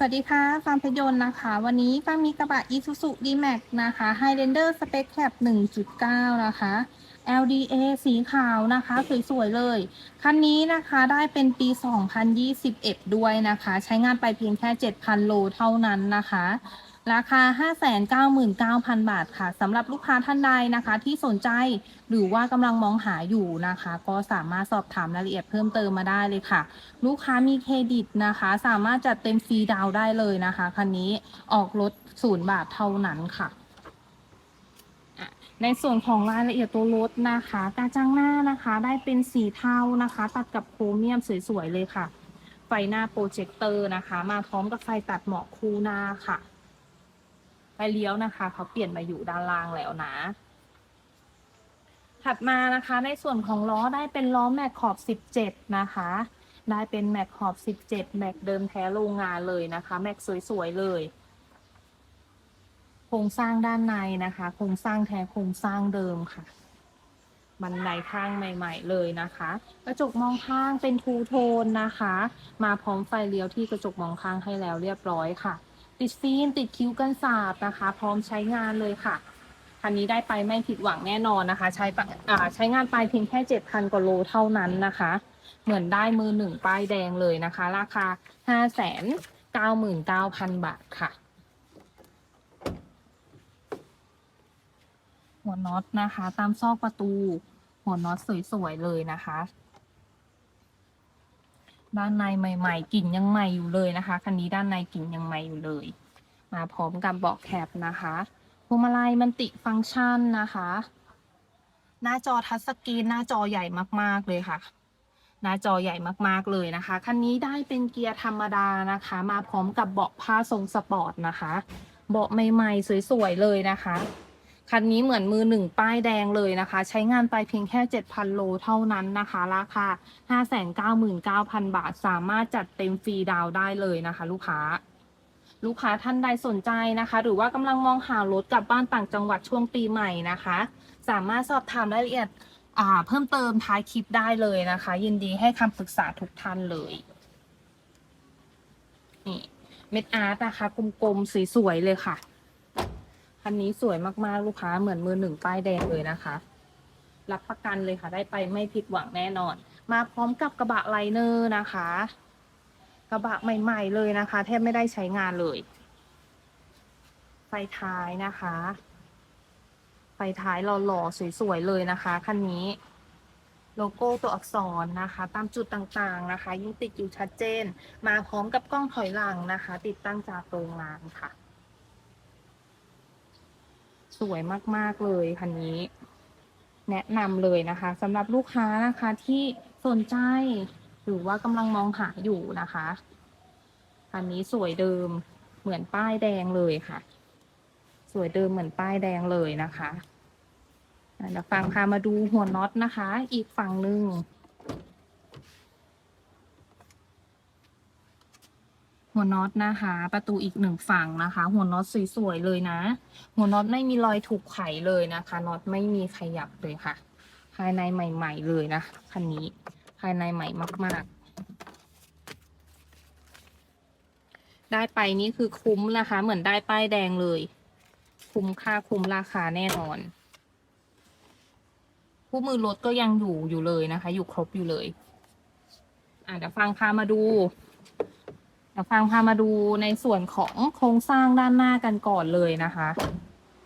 สวัสดีค่ะฟาร์มพยนต์นะคะ วันนี้ฟาร์มมีกระบะ Isuzu D-Max นะคะ Highlander Spec Cab 1.9 นะคะ LDA สีขาวนะคะ สวย ๆ เลย คันนี้นะคะได้เป็นปี 2021 ด้วยนะคะ ใช้งานไปเพียงแค่ 7,000 โลเท่านั้นนะคะ ราคา 599,000 บาทค่ะสำหรับลูกค้าท่านใดนะคะ ที่สนใจหรือว่ากำลังมองหาอยู่นะคะ ก็สามารถสอบถามรายละเอียดเพิ่มเติมมาได้เลยค่ะ ลูกค้ามีเครดิตนะคะ สามารถจัดเต็มฟรีดาวได้เลยนะคะคันนี้ออกรถศูนย์บาทเท่านั้นค่ะในส่วนของรายละเอียดตัวรถนะคะกระจังหน้านะคะได้เป็นสีเทานะคะ ตัดกับโครเมียมสวยๆเลยค่ะ ไฟหน้าโปรเจคเตอร์นะคะ มาพร้อมกับไฟตัดหมอกคู่หน้าค่ะ ไฟเลี้ยวนะคะเขาเปลี่ยนมาอยู่ด้านล่างแล้วนะถัดมานะคะในส่วนของล้อได้เป็นล้อแม็กขอบ 17 นะคะ ได้เป็นแม็กขอบ 17 แม็กเดิมแท้โรงงานเลยนะคะ แม็กสวยๆเลย โครงสร้างด้านในนะคะ โครงสร้างแท้โครงสร้างเดิมค่ะ บันไดข้างใหม่ๆเลยนะคะ กระจกมองข้างเป็นทูโทนนะคะ มาพร้อมไฟเลี้ยวที่กระจกมองข้างให้แล้วเรียบร้อยค่ะ ติดฟิล์มติดคิ้วกันสาดนะคะ พร้อมใช้งานเลยค่ะคันนี้ได้ไปไม่ผิดหวังแน่นอนนะคะ ใช้ปะอ่าใช้งานไปเพียงแค่7,000กว่าโลเท่านั้นนะคะ เหมือนได้มือหนึ่งป้ายแดงเลยนะคะ ราคา599,000บาทค่ะ หัวน็อตนะคะ ตามซอกประตู หัวน็อตสวยๆเลยนะคะ ด้านในใหม่ ๆกลิ่นยังใหม่อยู่เลยนะคะ คันนี้ด้านในกลิ่นยังใหม่อยู่เลย มาพร้อมกับเบาะแคปนะคะพวงมาลัยมันติฟังก์ชันนะคะ หน้าจอทัชสกรีนหน้าจอใหญ่มากๆเลยค่ะ หน้าจอใหญ่มากๆเลยนะคะ คันนี้ได้เป็นเกียร์ธรรมดานะคะ มาพร้อมกับเบาะผ้าทรงสปอร์ตนะคะ เบาะใหม่ๆ สวยๆเลยนะคะ คันนี้เหมือนมือหนึ่งป้ายแดงเลยนะคะ ใช้งานไปเพียงแค่ 7,000 โลเท่านั้นนะคะ ราคา 599,000 บาท สามารถจัดเต็มฟรีดาวได้เลยนะคะ ลูกค้า ลูกค้าท่านใดสนใจนะคะ หรือว่ากำลังมองหารถกลับบ้านต่างจังหวัดช่วงปีใหม่นะคะ สามารถสอบถามรายละเอียดเพิ่มเติมท้ายคลิปได้เลยนะคะ ยินดีให้คำปรึกษาทุกท่านเลยนี่เม็ดอาร์ตนะคะกลมๆสวยๆเลยค่ะ คันนี้สวยมากๆลูกค้าเหมือนมือหนึ่งป้ายแดงเลยนะคะ รับประกันเลยค่ะ ได้ไปไม่ผิดหวังแน่นอน มาพร้อมกับกระบะไลเนอร์นะคะ กระบะใหม่ ๆ เลยนะคะ แทบไม่ได้ใช้งานเลยไฟท้ายนะคะ ไฟท้ายหล่อๆสวย ๆ เลยนะคะคันนี้ โลโก้ตัวอักษรนะคะ ตามจุดต่างๆนะคะ ยิ่งติดอยู่ชัดเจน มาพร้อมกับกล้องถอยหลังนะคะ ติดตั้งจากโรงงานค่ะ สวยมาก ๆ เลยคันนี้ แนะนำเลยนะคะสำหรับลูกค้านะคะที่สนใจหรือว่ากำลังมองหาอยู่นะคะคันนี้สวยเดิมเหมือนป้ายแดงเลยค่ะ สวยเดิมเหมือนป้ายแดงเลยนะคะเดี๋ยวฟังพามาดูหัวน็อตนะคะ อีกฝั่งหนึ่ง หัวน็อตนะคะ ประตูอีกหนึ่งฝั่งนะคะ หัวน็อตสวยๆเลยนะ หัวน็อตไม่มีรอยถูกไขเลยนะคะน็อตไม่มีขยับเลยค่ะ ภายในใหม่ ๆเลยนะคันนี้ภายในใหม่มาก ๆได้ไปนี่คือคุ้มนะคะ เหมือนได้ป้ายแดงเลย คุ้มค่าคุ้มราคาแน่นอนผู้มือรถก็ยังอยู่อยู่เลยนะคะ อยู่ครบอยู่เลย อะเดี๋ยวฟังพามาดู ดี๋ยวฟังพามาดูในส่วนของโครงสร้างด้านหน้ากันก่อนเลยนะคะ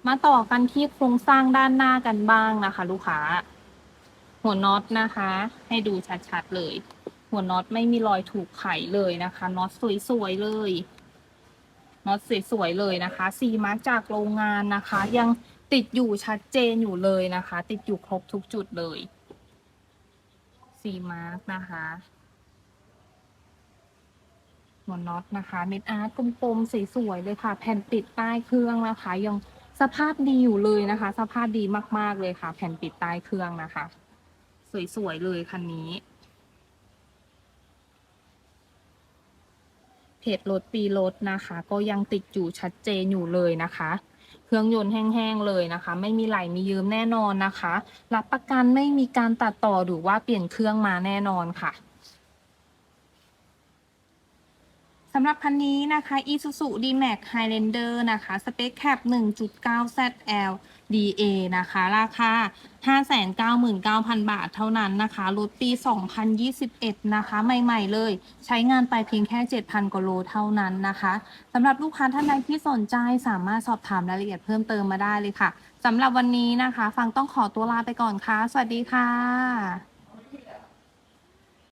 มาต่อกันที่โครงสร้างด้านหน้ากันบ้างนะคะ ลูกค้า หัวน็อตนะคะ ให้ดูชัดๆเลย หัวน็อตไม่มีรอยถูกไขเลยนะคะน็อตสวยๆเลยน็อตสวยๆเลยนะคะซีมาร์กจากโรงงานนะคะ ยังติดอยู่ชัดเจนอยู่เลยนะคะ ติดอยู่ครบทุกจุดเลยซีมาร์กนะคะ หัวน็อตนะคะ เม็ดอาร์ตกลมๆสวยๆเลยค่ะ แผ่นปิดใต้เครื่องนะคะ ยังสภาพดีอยู่เลยนะคะ สภาพดีมากๆเลยค่ะ แผ่นปิดใต้เครื่องนะคะ สวยๆเลยคันนี้เพจรถปีรถนะคะ ก็ยังติดอยู่ชัดเจนอยู่เลยนะคะ เครื่องยนต์แห้งๆเลยนะคะ ไม่มีไหลมียืมแน่นอนนะคะ รับประกันไม่มีการตัดต่อหรือว่าเปลี่ยนเครื่องมาแน่นอนค่ะ สำหรับคันนี้นะคะ Isuzu D-Max Highlander นะคะสเปคแคป1.9 ZL DA นะคะ ราคา 599,000 บาทเท่านั้นนะคะ รถปี 2021 นะคะ ใหม่ๆเลย ใช้งานไปเพียงแค่ 7,000กว่าโลเท่านั้นนะคะสำหรับลูกค้าท่านใดที่สนใจสามารถสอบถามรายละเอียดเพิ่มเติมมาได้เลยค่ะสำหรับวันนี้นะคะ ฟังต้องขอตัวลาไปก่อนค่ะ สวัสดีค่ะ